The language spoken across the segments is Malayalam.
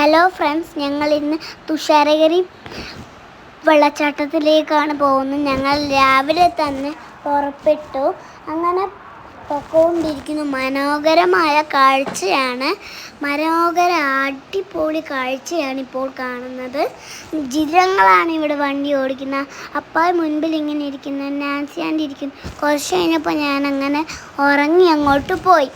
ഹലോ ഫ്രണ്ട്സ് ഞങ്ങൾ ഇന്ന് തുഷാരഗിരി വെള്ളച്ചാട്ടത്തിലേക്കാണ് പോകുന്നത്. ഞങ്ങൾ രാവിലെ തന്നെ പുറപ്പെട്ടു. അങ്ങനെ പൊക്കോണ്ടിരിക്കുന്നു. മനോഹരമായ കാഴ്ചയാണ്. മനോഹര അടിപൊളി കാഴ്ചയാണ് ഇപ്പോൾ കാണുന്നത്. ജിരങ്ങളാണ് ഇവിടെ വണ്ടി ഓടിക്കുന്നത്. അപ്പായി മുൻപിൽ ഇങ്ങനെ ഇരിക്കുന്നു. നാൻസി ആൻഡ് ഇരിക്കുന്നു. കുറച്ച് കഴിഞ്ഞപ്പോൾ ഞാൻ അങ്ങനെ ഉറങ്ങി അങ്ങോട്ട് പോയി.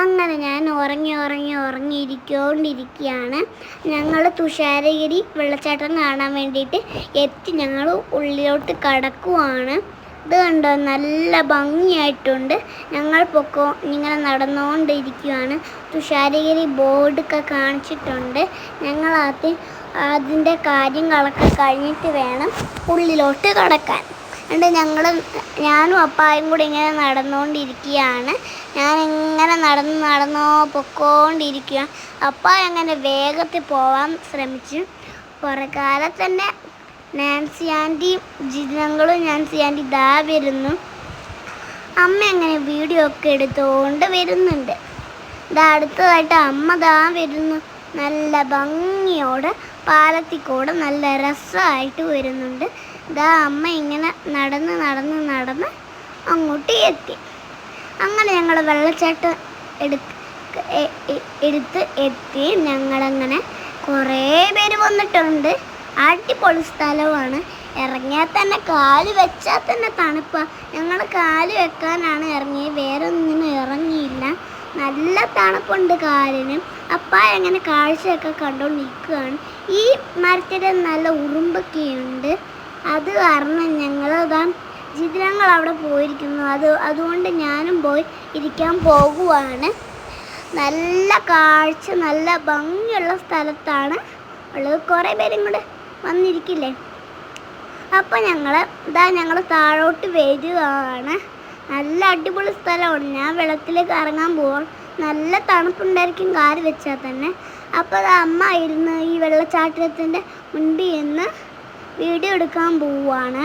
അങ്ങനെ ഞാൻ ഉറങ്ങി ഉറങ്ങി ഉറങ്ങിയിരിക്കൊണ്ടിരിക്കുകയാണ്. ഞങ്ങൾ തുഷാരഗിരി വെള്ളച്ചാട്ടം കാണാൻ വേണ്ടിയിട്ട് എത്തി ഞങ്ങൾ ഉള്ളിലോട്ട് കടക്കുവാണ്. ഇത് കണ്ടോ? നല്ല ഭംഗിയായിട്ടുണ്ട്. ഞങ്ങൾ പൊക്കോ ഇങ്ങനെ നടന്നുകൊണ്ടിരിക്കുകയാണ്. തുഷാരഗിരി ബോർഡൊക്കെ കാണിച്ചിട്ടുണ്ട്. ഞങ്ങൾ ആദ്യം അതിന്റെ കാര്യങ്ങളൊക്കെ കഴിഞ്ഞിട്ട് വേണം ഉള്ളിലോട്ട് കടക്കാൻ. എന്നിട്ട് ഞങ്ങൾ ഞാനും അപ്പായും കൂടി ഇങ്ങനെ നടന്നുകൊണ്ടിരിക്കുകയാണ്. ഞാൻ ഇങ്ങനെ നടന്ന് നടന്നോ പൊക്കോണ്ടിരിക്കുക അപ്പ അങ്ങനെ വേഗത്തിൽ പോകാൻ ശ്രമിച്ചു. പുറകാലെ തന്നെ നാൻസി ആന്റിയും ജിനങ്ങളും നാൻസി ആന്റി ദാ വരുന്നു. അമ്മ അങ്ങനെ വീഡിയോ ഒക്കെ എടുത്തുകൊണ്ട് വരുന്നുണ്ട്. ഇതാ അടുത്തതായിട്ട് അമ്മ ദാ വരുന്നു. നല്ല ഭംഗിയോടെ പാലത്തിൽ കൂടെ നല്ല രസമായിട്ട് വരുന്നുണ്ട്. ഇതാ അമ്മ ഇങ്ങനെ നടന്ന് നടന്ന് നടന്ന് അങ്ങോട്ട് എത്തി. അങ്ങനെ ഞങ്ങൾ വെള്ളച്ചാട്ടം എടുത്ത് എടുത്ത് എത്തി. ഞങ്ങളങ്ങനെ കുറേ പേര് വന്നിട്ടുണ്ട്. അടിപൊളി സ്ഥലമാണ്. ഇറങ്ങിയാൽ തന്നെ കാൽ വെച്ചാൽ തന്നെ തണുപ്പാണ് ഞങ്ങൾ കാൽ വെക്കാനാണ് ഇറങ്ങിയത് വേറെ ഒന്നിനും ഇറങ്ങിയില്ല. നല്ല തണുപ്പുണ്ട് കാലിന്. അപ്പ അങ്ങനെ കാഴ്ചയൊക്കെ കണ്ടുകൊണ്ടിരിക്കുകയാണ്. ഈ മരത്തിന്റെ നല്ല ഉറുമ്പൊക്കെയുണ്ട്. അത് കാരണം ഞങ്ങൾ താൻ ജിതിരങ്ങൾ അവിടെ പോയിരിക്കുന്നു അത് അതുകൊണ്ട് ഞാനും പോയി ഇരിക്കാൻ പോകുവാണ്. നല്ല കാഴ്ച നല്ല ഭംഗിയുള്ള സ്ഥലത്താണ് ഉള്ളത്. കുറേ പേരും കൂടെ വന്നിരിക്കില്ലേ? അപ്പോൾ ഞങ്ങൾ ഇതാ ഞങ്ങൾ താഴോട്ട് വരികയാണ്. നല്ല അടിപൊളി സ്ഥലമാണ്. ഞാൻ വെള്ളത്തിലേക്ക് ഇറങ്ങാൻ പോവാം നല്ല തണുപ്പുണ്ടായിരിക്കും കാൽ വെച്ചാൽ തന്നെ. അപ്പോൾ അത് അമ്മ ഇരുന്ന് ഈ വെള്ളച്ചാട്ടത്തിന്റെ മുൻപിൽ നിന്ന് വീഡിയോ എടുക്കാൻ പോവുകയാണ്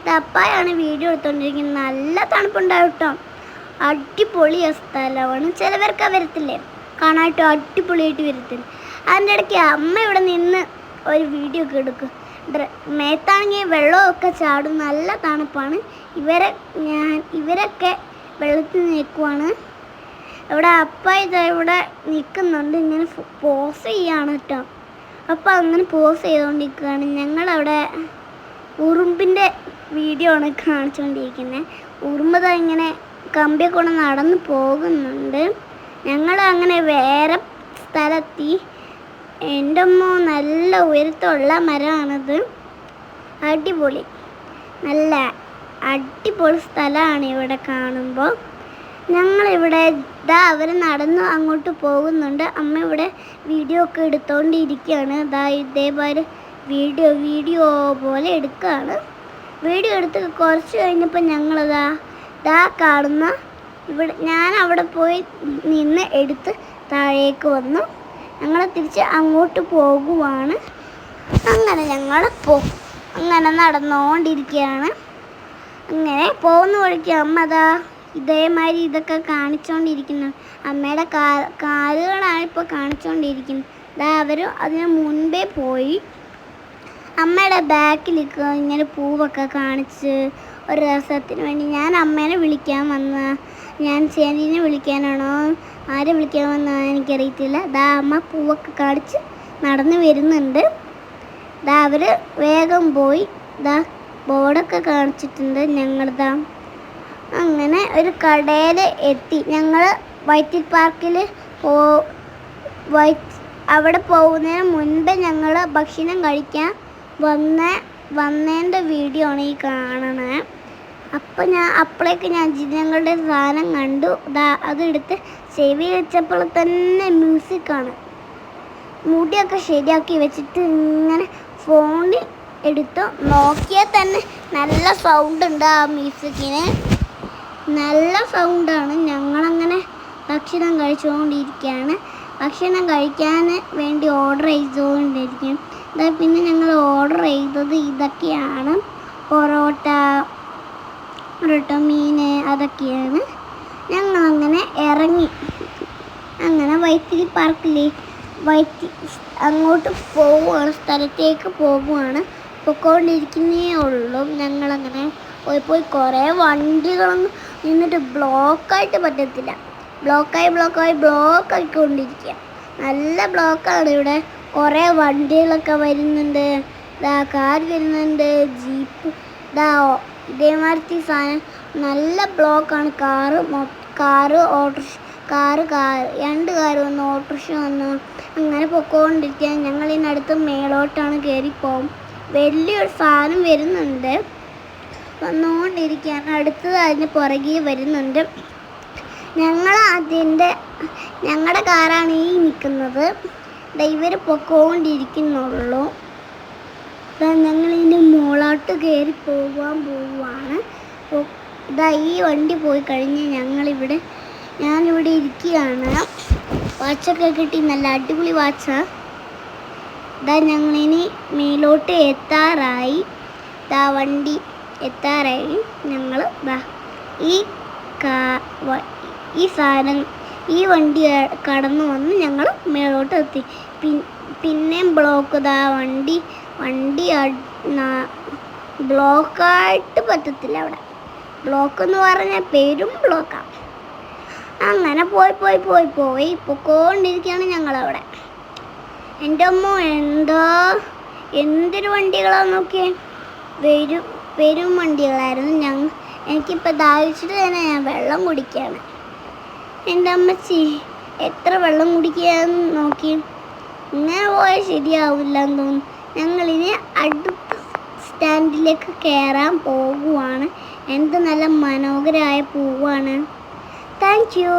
ഇത് അപ്പായാണ് വീഡിയോ എടുത്തുകൊണ്ടിരിക്കുന്നത് നല്ല തണുപ്പുണ്ടാവും കേട്ടോ അടിപൊളി സ്ഥലമാണ്. ചിലവർക്ക് വരത്തില്ലേ? കാണാട്ടോ അടിപൊളിയായിട്ട് വരത്തില്ല? അതിന്റെ ഇടയ്ക്ക് അമ്മ ഇവിടെ നിന്ന് ഒരു വീഡിയോ ഒക്കെ എടുക്കും. മേത്താണെങ്കിൽ വെള്ളമൊക്കെ ചാടും. നല്ല തണുപ്പാണ്. ഇവരെ ഞാൻ ഇവരൊക്കെ വെള്ളത്തിൽ നിൽക്കുവാണ്. ഇവിടെ അപ്പ ഇതാ ഇവിടെ നിൽക്കുന്നുണ്ട്. ഇങ്ങനെ പോസ് ചെയ്യാണ് കേട്ടോ അപ്പം അങ്ങനെ പോസ് ചെയ്തുകൊണ്ടിരിക്കുകയാണ് ഞങ്ങളവിടെ ഉറുമ്പിന്റെ വീഡിയോ ആണ് കാണിച്ചുകൊണ്ടിരിക്കുന്നത് ഉറുമ്പ് ഇങ്ങനെ കമ്പിയെ കൊണ്ട് നടന്ന് പോകുന്നുണ്ട്. ഞങ്ങൾ അങ്ങനെ വേറെ സ്ഥലത്തി. എന്റെ അമ്മ നല്ല ഉയരത്തുള്ള മരമാണിത്. അടിപൊളി. നല്ല അടിപൊളി സ്ഥലമാണ് ഇവിടെ കാണുമ്പോൾ ഞങ്ങളിവിടെ ഇതാ അവർ നടന്നു അങ്ങോട്ട് പോകുന്നുണ്ട്. അമ്മ ഇവിടെ വീഡിയോ ഒക്കെ എടുത്തോണ്ടിരിക്കുകയാണ്. ഇതാ ഇതേപോലെ വീഡിയോ വീഡിയോ പോലെ എടുക്കുകയാണ്. വീഡിയോ എടുത്ത് കുറച്ച് കഴിഞ്ഞപ്പോൾ ഞങ്ങളിതാ ഇതാ കാണുന്ന ഇവിടെ ഞാൻ അവിടെ പോയി നിന്ന് എടുത്ത് താഴേക്ക് വന്നു. ഞങ്ങൾ തിരിച്ച് അങ്ങോട്ട് പോകുവാണ്. അങ്ങനെ ഞങ്ങൾ പോ അങ്ങനെ നടന്നുകൊണ്ടിരിക്കുകയാണ് അങ്ങനെ പോകുന്ന വഴിക്ക് അമ്മ ഇതേമാതിരി ഇതൊക്കെ കാണിച്ചുകൊണ്ടിരിക്കുന്നു അമ്മയുടെ കാ കാലുകളാണ് ഇപ്പോൾ കാണിച്ചുകൊണ്ടിരിക്കുന്നത് ഇതാ അവർ അതിന് മുൻപേ പോയി അമ്മയുടെ ബാക്കിൽ ഇങ്ങനെ പൂവൊക്കെ കാണിച്ച് ഒരു രസത്തിന് വേണ്ടി ഞാൻ അമ്മേനെ വിളിക്കാൻ വന്ന. ഞാൻ ചേനീനെ വിളിക്കാനാണോ? ആരെ വിളിക്കാൻ വന്നോ എനിക്കറിയത്തില്ല. ദാ അമ്മ പൂവൊക്കെ കാണിച്ച് നടന്നു വരുന്നുണ്ട്. ദാ അവർ വേഗം പോയി. ദാ ബോർഡൊക്കെ കാണിച്ചിട്ടുണ്ട്. ഞങ്ങളിതാ അങ്ങനെ ഒരു കടയിൽ എത്തി. ഞങ്ങൾ വൈറ്റിൽ പാർക്കിൽ പോ വൈറ്റ് അവിടെ പോകുന്നതിന് മുൻപ് ഞങ്ങൾ ഭക്ഷണം കഴിക്കാൻ വന്ന വന്നതിന്റെ വീഡിയോ ആണ് ഈ കാണണത് അപ്പോൾ ഞാൻ അപ്പോഴേക്ക് ഞാൻ ഞങ്ങളുടെ സാധനം കണ്ടു. അതെടുത്ത് സേവ് വെച്ചപ്പോൾ തന്നെ മ്യൂസിക്കാണ് മുടിയൊക്കെ ശരിയാക്കി വെച്ചിട്ട് ഇങ്ങനെ ഫോണിൽ എടുത്തു. നോക്കിയാൽ തന്നെ നല്ല സൗണ്ട് ഉണ്ട് ആ മ്യൂസിക്കിന് നല്ല സൗണ്ടാണ് ഞങ്ങളങ്ങനെ ഭക്ഷണം കഴിച്ചുകൊണ്ടിരിക്കുകയാണ്. ഭക്ഷണം കഴിക്കാൻ വേണ്ടി ഓർഡർ ചെയ്തുകൊണ്ടിരിക്കും ഇതാ പിന്നെ ഞങ്ങൾ ഓർഡർ ചെയ്തത് ഇതൊക്കെയാണ്. പൊറോട്ട പൊറോട്ട മീൻ അതൊക്കെയാണ്. ഞങ്ങളങ്ങനെ ഇറങ്ങി. അങ്ങനെ വൈത്തിരി പാർക്കിൽ വൈത്തി അങ്ങോട്ട് പോവുകയാണ്. സ്ഥലത്തേക്ക് പോവുകയാണ്. പൊക്കോണ്ടിരിക്കുന്നേ ഉള്ളൂ. ഞങ്ങളങ്ങനെ പോയി പോയി കുറേ വണ്ടികളൊന്നും നിന്നിട്ട് ബ്ലോക്കായിട്ട് പറ്റത്തില്ല. ബ്ലോക്കായി ബ്ലോക്കായി ബ്ലോക്ക് ആയിക്കൊണ്ടിരിക്കുക നല്ല ബ്ലോക്കാണ് ഇവിടെ. കുറേ വണ്ടികളൊക്കെ വരുന്നുണ്ട്. ഇതാ കാർ വരുന്നുണ്ട് ജീപ്പ് ഇതാ ഇതേമാതിരി സാധനം. നല്ല ബ്ലോക്കാണ് car car autorickshaw car car രണ്ട് കാർ വന്നു ഓട്ടോറിക്ഷ വന്നു അങ്ങനെ പൊക്കോണ്ടിരിക്കുക ഞങ്ങൾ മേളോട്ടാണ് കയറി പോകും വലിയൊരു സാധനം വരുന്നുണ്ട്. വന്നുകൊണ്ടിരിക്കുകയാണ്. അടുത്തത് അതിന് പുറകെ വരുന്നുണ്ട്. ഞങ്ങൾ അതിന്റെ ഞങ്ങളുടെ കാറാണ് ഈ നിൽക്കുന്നത് ഇവർ പൊക്കോണ്ടിരിക്കുന്നുള്ളൂ. ഇതിന്റെ മുകളോട്ട് കയറി പോകാൻ പോവുകയാണ് ഇതാ ഈ വണ്ടി പോയി കഴിഞ്ഞ് ഞങ്ങളിവിടെ ഞാനിവിടെ ഇരിക്കുകയാണ്. വാച്ചൊക്കെ കിട്ടി. നല്ല അടിപൊളി വാച്ചാണ് ഇതാ ഞങ്ങളിനി മേലോട്ട് എത്താറായി. ഇതാ വണ്ടി എത്താറായി. ഞങ്ങൾ ഈ ഈ സാധനം ഈ വണ്ടി കടന്നു വന്ന് ഞങ്ങൾ മേളോട്ട് എത്തി. പിന്നെയും ബ്ലോക്ക് ഇതാ വണ്ടി വണ്ടി ബ്ലോക്കായിട്ട് പറ്റത്തില്ല അവിടെ. ബ്ലോക്ക് എന്ന് പറഞ്ഞാൽ പേരും ബ്ലോക്കാണ് അങ്ങനെ പോയി പോയി പോയി പോയി പൊക്കോണ്ടിരിക്കുകയാണ് ഞങ്ങളവിടെ. എന്റെ അമ്മ എന്താ? എന്തൊരു വണ്ടികളാണ് നോക്കിയേ? വരും പെരും വണ്ടികളായിരുന്നു ഞങ്ങൾ എനിക്കിപ്പോൾ ദാഹിച്ചിട്ട് തന്നെ ഞാൻ വെള്ളം കുടിക്കുകയാണ് എന്റെ അമ്മച്ചി എത്ര വെള്ളം കുടിക്കുകയെന്ന് നോക്കി. ഇങ്ങനെ പോയാൽ ശരിയാവില്ല എന്ന് തോന്നുന്നു. ഞങ്ങളിനി അടുത്ത സ്റ്റാൻഡിലേക്ക് കയറാൻ പോകുവാണ് എന്ത് നല്ല മനോഹരമായ പൂവാണ്. Thank you.